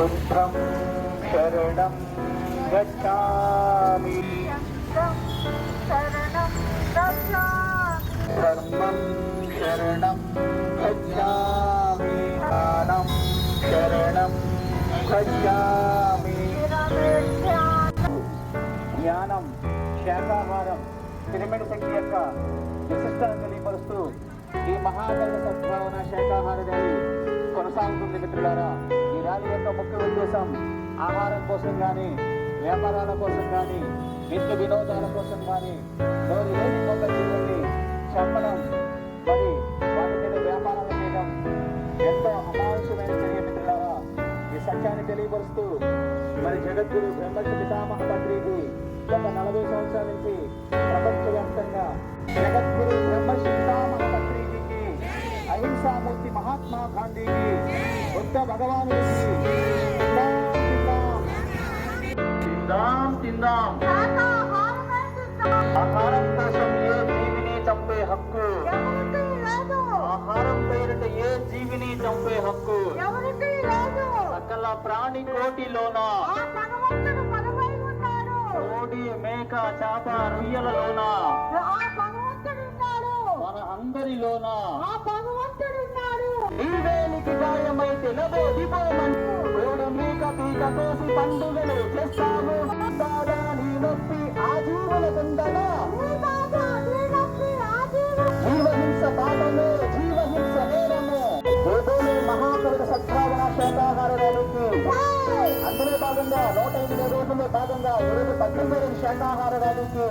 రుద్రం శరణం గచ్చామి ధర్మం శరణం గచ్చామి జ్ఞానం శరణం గచ్చామి జ్ఞానం శాకాహారం పిరమిడ్ శక్తి యొక్క విశిష్టతను తెలియపరుస్తూ ఈ మహాగణ సద్భావన శాకాహార ర్యాలీ కొనసాగుతుంది మిత్రులారా. దాని యొక్క ముఖ్య ఉద్దేశం ఆహారం కోసం కానీ వ్యాపారాల కోసం కానీ నిత్య వినోదాల కోసం కానీ నోరు లేని కొంత జీవుల్ని చంపడం మరి వాటి మీద వ్యాపారాలు చేయడం ఎంతో అమానుషమైన చర్య మిత్రులారా ఈ సత్యాన్ని తెలియపరుస్తూ మరి జగద్గురు బ్రహ్మశ్రీ పితామహ పత్రికి గత నలభై సంవత్సరాల నుంచి అహింసామూర్తి మహాత్మా గాంధీకి బుద్ధ భగవానుడికి తిందాం తిందాం. ఆహారం కోసం ఏ జీవిని చంపే హక్కు? ఆహారం పేరిట ఏ జీవిని చంపే హక్కు? సకల ప్రాణి కోటిలోన. కోడి మేక చేప రొయ్యలలోన. మన అందరిలోన. ఈవేలికి గాయమైతే నదో దిపోమని కోడ మేక పీక కోసి పండుగలు చేస్తాము. దాదా నీ నొప్పి ఆ జీవుల కుందనా జీవహింస పాపము జీవహింస నేరము. ఏదోనే మహాకవిత సద్భావన శాకాహార ర్యాలీకి అందులో భాగంగా నూట ఎనిమిది రోజుల్లో భాగంగా ఈరోజు పద్దెనిమిది శాకాహార ర్యాలీకి